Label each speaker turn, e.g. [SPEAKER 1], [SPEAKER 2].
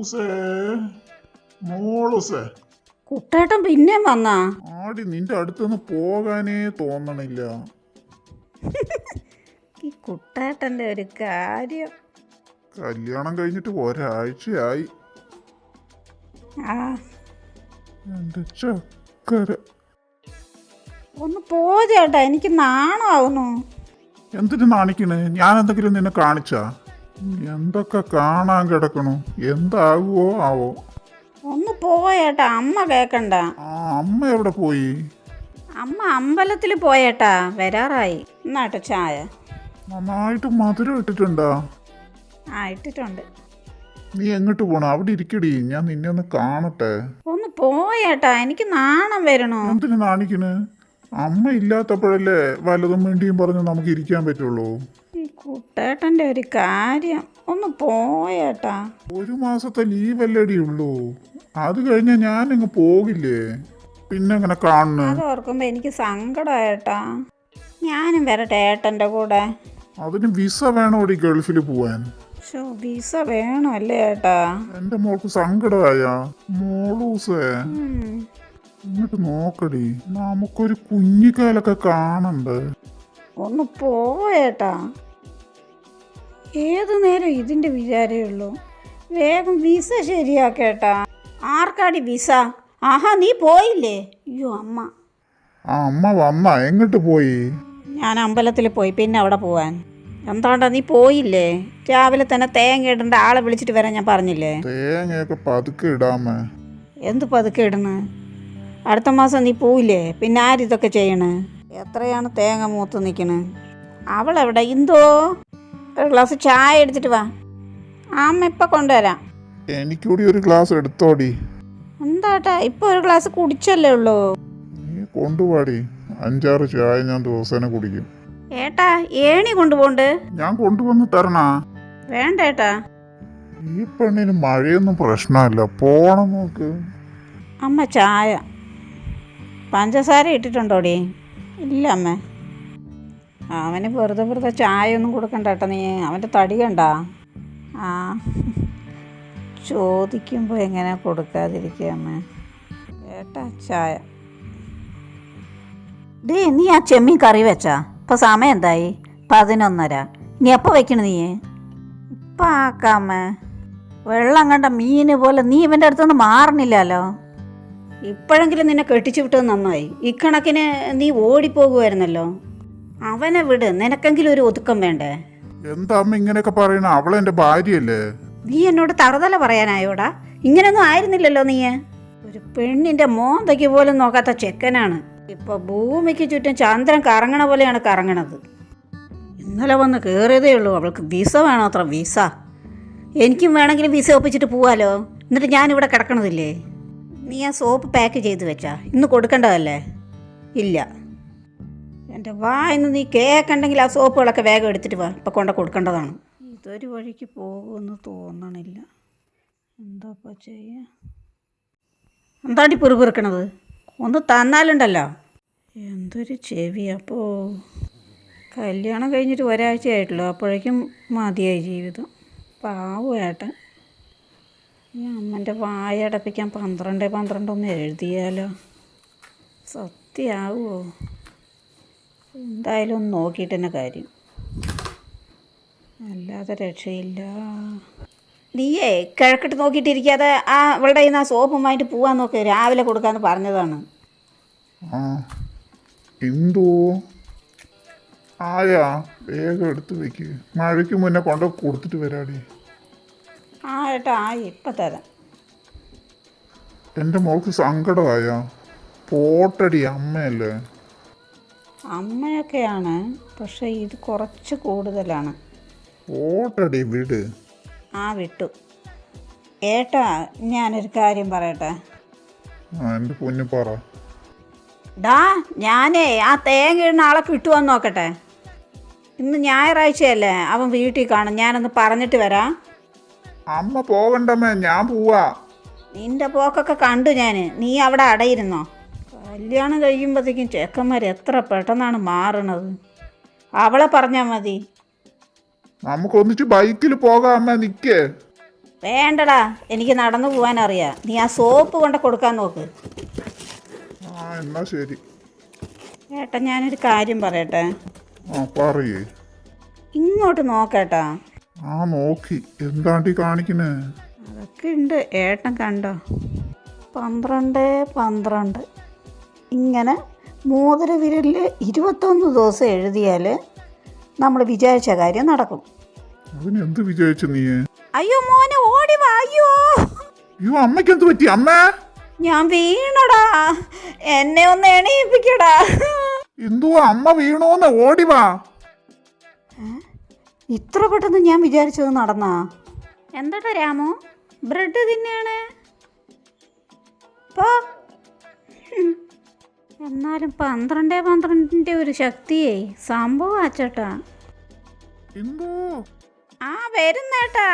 [SPEAKER 1] മോളൂസേ മോളൂസേ.
[SPEAKER 2] കുട്ടേട്ടൻ പിന്നെ വന്നാ?
[SPEAKER 1] ആടി നിന്റെ അടുത്തുനിന്ന് പോകാനേ തോന്നണില്ല.
[SPEAKER 2] ഈ കുട്ടേട്ടന്റെ ഒരു കാര്യം.
[SPEAKER 1] കല്യാണം കഴിഞ്ഞിട്ട് ഒരാഴ്ചയായി.
[SPEAKER 2] ആ.
[SPEAKER 1] എന്റെ ചക്കര.
[SPEAKER 2] ഒന്ന് പോ ചേട്ടാ എനിക്ക് നാണമാവുന്നു.
[SPEAKER 1] എന്തിനു നാണിക്കണേ? ഞാൻ എന്തെങ്കിലും നിന്നെ കാണിച്ചാ? എന്തൊക്കെ കാണാൻ കിടക്കണു? എന്താകുവോ ആവോ?
[SPEAKER 2] ഒന്ന് പോയേട്ടാ അമ്മ കേക്കണ്ട.
[SPEAKER 1] ആ അമ്മ എവിടെ പോയി?
[SPEAKER 2] അമ്മ അമ്പലത്തിൽ പോയേട്ടാ വരാറായി. എന്നാട്ടോ ചായ?
[SPEAKER 1] നന്നായിട്ട് മധുരം ഇട്ടിട്ടുണ്ടാ?
[SPEAKER 2] ആ ഇട്ടിട്ടുണ്ട്.
[SPEAKER 1] നീ എങ്ങോട്ട് പോണ? അവിടെ ഇരിക്കടി. ഞാൻ നിന്നെ ഒന്ന് കാണട്ടെ.
[SPEAKER 2] ഒന്ന് പോയേട്ടാ എനിക്ക് നാണം വരണോ.
[SPEAKER 1] എന്തിനു നാണിക്കണ്? അമ്മ ഇല്ലാത്തപ്പോഴല്ലേ വലതും വേണ്ടിയും പറഞ്ഞ് നമുക്ക് ഇരിക്കാൻ പറ്റുള്ളൂ.
[SPEAKER 2] കുട്ടേട്ടന്റെ ഒരു കാര്യം. ഒന്ന് പോയേട്ടാ.
[SPEAKER 1] ഒരു മാസത്തെ ലീവല്ലേടി ഉള്ളൂ. അത് കഴിഞ്ഞ ഞാൻ ഇങ്ങ് പോകില്ലേ? പിന്നെ അങ്ങനെ കാണുന്നു?
[SPEAKER 2] അത് ഓർക്കുമ്പോൾ എനിക്ക് സങ്കടമായേട്ടാ ഞാനും വരട്ടെ ഏട്ടന്റെ കൂടെ.
[SPEAKER 1] അതിന് വിസ വേണോടി ഗൾഫിൽ പോവാൻ?
[SPEAKER 2] ഷോ വിസ അല്ലേ ഏട്ടാ?
[SPEAKER 1] എന്റെ മോൾക്ക് സങ്കടമായ മോളൂസേ
[SPEAKER 2] ഉം.
[SPEAKER 1] ഇങ്ങോട്ട് നോക്കടി. നമുക്കൊരു കുഞ്ഞിക്കാലൊക്കെ കാണണ്ടേ?
[SPEAKER 2] ഒന്ന് പോയേട്ടാ. ഏതു നേരം ഇതിന്റെ വിചാരമുള്ളൂ വേഗം വിസ ശരിയാക്കേട്ടാ. ആർക്കാടി വിസ? ആഹാ നീ പോയില്ലേ? അയ്യോ അമ്മ.
[SPEAKER 1] ആ അമ്മ അമ്മ എങ്ങോട്ട് പോയി?
[SPEAKER 2] ഞാൻ അമ്പലത്തിൽ പോയി പിന്നെ അവിടെ പോവാൻ. എന്താണ്ടാ നീ പോയില്ലേ? രാവിലെ തന്നെ തേങ്ങ ഇടേണ്ട ആളെ വിളിച്ചിട്ട് വരാൻ ഞാൻ പറഞ്ഞില്ലേ?
[SPEAKER 1] തേങ്ങയൊക്കെ പതുക്കെ ഇടാമേ.
[SPEAKER 2] എന്ത് പതുക്കെ ഇടുന്നു അടുത്ത മാസം നീ പോയില്ലേ? പിന്നെ ആരിതൊക്കെ ചെയ്യണേ? എത്രയാണ് തേങ്ങ മൂത്ത് നിൽക്കണേ അവളെവിടെ? എന്തോ ഒരു ഗ്ലാസ് ചായ എടുത്തിട്ട് വാ. അമ്മ ഇപ്പം കൊണ്ടുവരാം.
[SPEAKER 1] എനിക്കൂടി ഒരു ഗ്ലാസ് എടുത്തോടി.
[SPEAKER 2] എന്താട്ടാ ഇപ്പൊ ഒരു ഗ്ലാസ് കുടിച്ചല്ലേ ഉള്ളൂ?
[SPEAKER 1] നീ കൊണ്ടുപോടി അഞ്ചാറ് ചായ ഞാൻ ദിവസേന കുടിക്കും.
[SPEAKER 2] ഏട്ടാ ഏണി കൊണ്ടുപോണ്ട്.
[SPEAKER 1] ഞാൻ കൊണ്ടുവന്ന് തരണ.
[SPEAKER 2] വേണ്ട ഏട്ടാ
[SPEAKER 1] ഈ പെണ്ണിന് മഴയൊന്നും പ്രശ്നമല്ല. പോണം നോക്ക്.
[SPEAKER 2] അമ്മ ചായ. പഞ്ചസാര ഇട്ടിട്ടുണ്ടോടി? ഇല്ല അമ്മ. അവന് വെറുതെ വെറുതെ ചായ ഒന്നും കൊടുക്കണ്ട കേട്ടോ നീ. അവന്റെ തടി കണ്ട? ആ. ചോദിക്കുമ്പോൾ എങ്ങനെ കൊടുക്കാതിരിക്കുക അമ്മ? ഏട്ടാ ചായ. ഡേ നീ ആ ചെമ്മീൻ കറി വെച്ചാ? ഇപ്പം സമയം എന്തായി? പതിനൊന്നര. നീ എപ്പോൾ വെക്കണ നീ? ഇപ്പം ആക്കാമ്മേ വെള്ളം കണ്ട മീന് പോലെ നീ ഇവന്റെ അടുത്തൊന്നും മാറണില്ലല്ലോ. ഇപ്പോഴെങ്കിലും നിന്നെ കെട്ടിച്ചു വിട്ടത് നന്നായി. ഇക്കണക്കിന് നീ ഓടിപ്പോകുമായിരുന്നല്ലോ അവനെ വിട് നിനക്കെങ്കിലും ഒരു ഒതുക്കം വേണ്ടേ?
[SPEAKER 1] എന്താ അമ്മ ഇങ്ങനെയൊക്കെ പറയണ? അവളെന്റെ ഭാര്യയല്ലേ?
[SPEAKER 2] നീ എന്നോട് തറുതല പറയാനായോടാ? ഇങ്ങനൊന്നും ആയിരുന്നില്ലല്ലോ നീ ഒരു പെണ്ണിന്റെ മോന്തയ്ക്ക് പോലും നോക്കാത്ത ചെക്കനാണ്. ഇപ്പൊ ഭൂമിക്ക് ചുറ്റും ചന്ദ്രൻ കറങ്ങണ പോലെയാണ് കറങ്ങണത്. ഇന്നലെ വന്ന് കയറിയതേ ഉള്ളൂ. അവൾക്ക് വിസ വേണോ അത്ര വിസ. എനിക്കും വേണമെങ്കിൽ വിസ ഒപ്പിച്ചിട്ട് പോവാലോ? എന്നിട്ട് ഞാനിവിടെ കിടക്കണതില്ലേ? നീ ആ സോപ്പ് പാക്ക് ചെയ്ത് വെച്ചാ? ഇന്ന് കൊടുക്കേണ്ടതല്ലേ? ഇല്ല. എന്റെ വായിന്ന് നീ കേൾക്കണ്ടെങ്കിൽ ആ സോപ്പുകളൊക്കെ വേഗം എടുത്തിട്ട് വാ. ഇപ്പം കൊണ്ട് കൊടുക്കേണ്ടതാണ്. ഇതൊരു വഴിക്ക് പോകുമെന്ന് തോന്നണില്ല. എന്താപ്പാ ചെയ്യാ? എന്താണ്ടി പിറുപിറുക്കണത് ഒന്ന് തന്നാലുണ്ടല്ലോ. എന്തൊരു ചെവി അപ്പോൾ കല്യാണം കഴിഞ്ഞിട്ട് ഒരാഴ്ചയായിട്ടുള്ളൂ. അപ്പോഴേക്കും മതിയായി ജീവിതം. പാവം ഏട്ടൻ. ഈ അമ്മന്റെ വായടപ്പിക്കാൻ പന്ത്രണ്ട് പന്ത്രണ്ട് ഒന്ന് എഴുതിയാലോ? സത്യമാവുമോ എന്തായാലും ഒന്ന് നോക്കിയിട്ട് തന്നെ കാര്യം. അല്ലാതെ രക്ഷയില്ല. നീയേ കിഴക്കിട്ട് നോക്കിയിട്ടിരിക്കാതെ ആ ഇവളുടെ നിന്ന് ആ സോപ്പുമായിട്ട് പോവാൻ നോക്ക് രാവിലെ കൊടുക്കാന്ന് പറഞ്ഞതാണ്.
[SPEAKER 1] എന്തോ ആയാ വേഗം എടുത്ത് വെക്ക്. മഴയ്ക്ക് മുന്നേ കൊണ്ട് കൊടുത്തിട്ട് വരാടി.
[SPEAKER 2] ആ ഏട്ടാ ആ ഇപ്പം തരാം.
[SPEAKER 1] എന്റെ മോൾക്ക് സങ്കടമായ. പോട്ടടി അമ്മയല്ലേ.
[SPEAKER 2] അമ്മയൊക്കെയാണ് പക്ഷേ ഇത് കുറച്ച് കൂടുതലാണ്.
[SPEAKER 1] ഓട്ടടി വിട്.
[SPEAKER 2] ആ വിട്ടു. ഏട്ടാ ഞാനൊരു കാര്യം പറയട്ടെ?
[SPEAKER 1] എന്റെ പൊന്നു പറ.
[SPEAKER 2] ഡാ ഞാനേ ആ തേങ്ങ ഇടുന്ന ആളെ കിട്ടുമെന്ന് നോക്കട്ടെ? ഇന്ന് ഞായറാഴ്ചയല്ലേ അവൻ വീട്ടിൽ കാണും. ഞാനൊന്ന് പറഞ്ഞിട്ട് വരാം.
[SPEAKER 1] അമ്മ പോകണ്ടമ്മേ ഞാൻ പോവാ.
[SPEAKER 2] നിന്റെ പോക്കൊക്കെ കണ്ടു ഞാൻ നീ അവിടെ അടയിരുന്നോ? കല്യാണം കഴിയുമ്പോഴത്തേക്കും ചെക്കന്മാർ എത്ര പെട്ടെന്നാണ് മാറണത്. അവളെ പറഞ്ഞാൽ മതി.
[SPEAKER 1] നമുക്ക് ഒന്നിച്ച് ബൈക്കിൽ പോകാം അമ്മ നിൽക്കേ
[SPEAKER 2] വേണ്ടടാ എനിക്ക് നടന്നു പോകാൻ അറിയാം നീ ആ സോപ്പ് കൊണ്ട് കൊടുക്കാൻ നോക്ക്.
[SPEAKER 1] ആ എന്നാ ശരി.
[SPEAKER 2] ഏട്ടാ ഞാനൊരു കാര്യം പറയട്ടെ.
[SPEAKER 1] ആ പറയേ.
[SPEAKER 2] ഇങ്ങോട്ട് നോക്കേട്ടാ.
[SPEAKER 1] ആ നോക്കി. എന്താണ്ടി കാണിക്കണേ?
[SPEAKER 2] അതൊക്കെ ഉണ്ട് ഏട്ടൻ കണ്ടോ? പന്ത്രണ്ട് പന്ത്രണ്ട്. ഇങ്ങനെ മോതിര വിരലിൽ ഇരുപത്തൊന്ന് ദിവസം എഴുതിയാൽ നമ്മൾ വിചാരിച്ച കാര്യം നടക്കും.
[SPEAKER 1] എന്ത് വിചാരിച്ചു നീ?
[SPEAKER 2] അയ്യോ മോനെ ഓടി വാ അയ്യോ.
[SPEAKER 1] അയ്യോ അമ്മയ്ക്ക് എന്ത് പറ്റി? അമ്മ.
[SPEAKER 2] ഞാൻ വീണടാ. എന്നെ ഒന്ന് എണീപ്പിക്കടാ.
[SPEAKER 1] എന്തോ അമ്മ വീണോന്ന്? ഓടി വാ.
[SPEAKER 2] ഇത്ര പെട്ടെന്ന് ഞാൻ വിചാരിച്ചത് നടന്നാ? എന്താടാ രാമു? ബ്രെഡ് തിന്നാണ്. പോ. എന്നാലും പന്ത്രണ്ട് പന്ത്രണ്ടിന്റെ ഒരു ശക്തിയേ. സംഭവം ആച്ചേട്ടാ
[SPEAKER 1] എന്തോ?
[SPEAKER 2] ആ വരുന്നേട്ടാ.